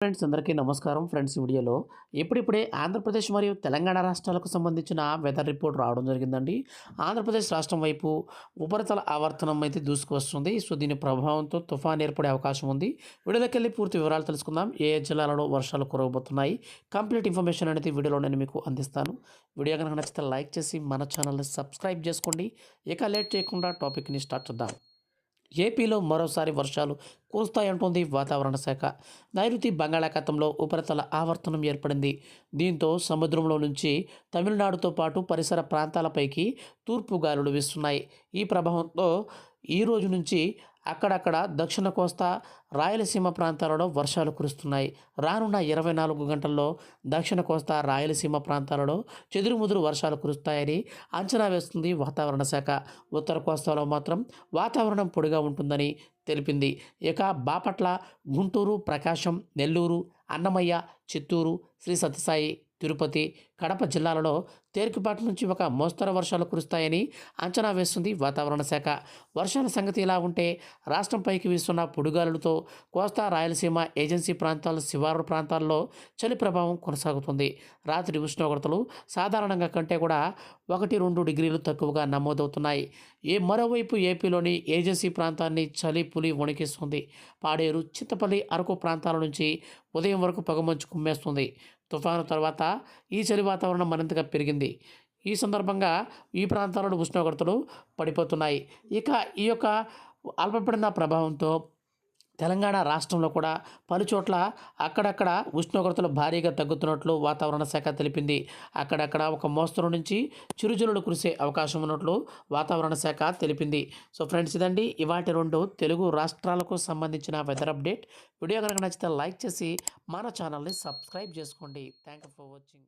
Friends అందరికీ నమస్కారం. Friends వీడియోలో ఇప్పుడిప్పుడే ఆంధ్రప్రదేశ్ మరియు తెలంగాణ రాష్ట్రాలకు సంబంధించిన వెదర్ రిపోర్ట్ రావడం జరిగిందండి. ఆంధ్రప్రదేశ్ రాష్ట్రం వైపు ఉపరితల ఆవర్తనం అయితే దూసుకువస్తుంది. సో దీని ప్రభావంతో తుఫాన్ ఏర్పడే అవకాశం ఉంది. వీడియోలోకి వెళ్ళి పూర్తి వివరాలు తెలుసుకుందాం. ఏ ఏ జిల్లాలలో వర్షాలు కురవబోతున్నాయి? కంప్లీట్ ఇన్ఫర్మేషన్ అనేది వీడియోలో నేను మీకు అందిస్తాను. వీడియో కనుక నచ్చితే లైక్ చేసి మన ఛానల్ని సబ్స్క్రైబ్ చేసుకోండి. ఇక లేట్ చేయకుండా టాపిక్ని స్టార్ట్ చేద్దాం. ఏపీలో మరోసారి వర్షాలు కురుస్తాయంటోంది వాతావరణ శాఖ. నైరుతి బంగాళాఖాతంలో ఉపరితల ఆవర్తనం ఏర్పడింది. దీంతో సముద్రంలో నుంచి తమిళనాడుతో పాటు పరిసర ప్రాంతాలపైకి తూర్పు గాలులు వీస్తున్నాయి. ఈ ప్రభావంతో ఈ రోజు నుంచి అక్కడక్కడ దక్షిణ కోస్తా రాయలసీమ ప్రాంతాలలో వర్షాలు కురుస్తున్నాయి. రానున్న ఇరవై నాలుగు గంటల్లో దక్షిణ కోస్తా రాయలసీమ ప్రాంతాలలో చెదురుముదురు వర్షాలు కురుస్తాయని అంచనా వేస్తుంది వాతావరణ శాఖ. ఉత్తర కోస్తాలో మాత్రం వాతావరణం పొడిగా ఉంటుందని తెలిపింది. ఇక బాపట్ల గుంటూరు ప్రకాశం నెల్లూరు అన్నమయ్య చిత్తూరు శ్రీ సత్యసాయి తిరుపతి కడప జిల్లాలలో తేలికపాటి నుంచి ఒక మోస్తరు వర్షాలు కురుస్తాయని అంచనా వేస్తుంది వాతావరణ శాఖ. వర్షాల సంగతి ఇలా ఉంటే రాష్ట్రంపైకి వీస్తున్న పొడుగాలులతో కోస్తా రాయలసీమ ఏజెన్సీ ప్రాంతాల శివారు ప్రాంతాల్లో చలి ప్రభావం కొనసాగుతుంది. రాత్రి ఉష్ణోగ్రతలు సాధారణంగా కంటే కూడా ఒకటి రెండు డిగ్రీలు తక్కువగా నమోదవుతున్నాయి. ఏ మరోవైపు ఏపీలోని ఏజెన్సీ ప్రాంతాన్ని చలి పులి వణికిస్తుంది. పాడేరు చిత్తపల్లి అరకు ప్రాంతాల నుంచి ఉదయం వరకు పొగమంచు కుమ్మేస్తుంది. తుఫాను తర్వాత ఈ చలి వాతావరణం మరింతగా పెరిగింది. ఈ సందర్భంగా ఈ ప్రాంతాలలో ఉష్ణోగ్రతలు పడిపోతున్నాయి. ఇక ఈ యొక్క అల్పపడిన ప్రభావంతో తెలంగాణ రాష్ట్రంలో కూడా పలుచోట్ల అక్కడక్కడ ఉష్ణోగ్రతలు భారీగా తగ్గుతున్నట్లు వాతావరణ శాఖ తెలిపింది. అక్కడక్కడ ఒక మోస్తరు నుంచి చిరుజల్లులు కురిసే అవకాశం ఉన్నట్లు వాతావరణ శాఖ తెలిపింది. సో ఫ్రెండ్స్ ఇదండి. ఇవాటి రెండు తెలుగు రాష్ట్రాలకు సంబంధించిన వెదర్ అప్డేట్. వీడియో కనుక నచ్చితే లైక్ చేసి మన ఛానల్ని సబ్స్క్రైబ్ చేసుకోండి. Thank you for watching.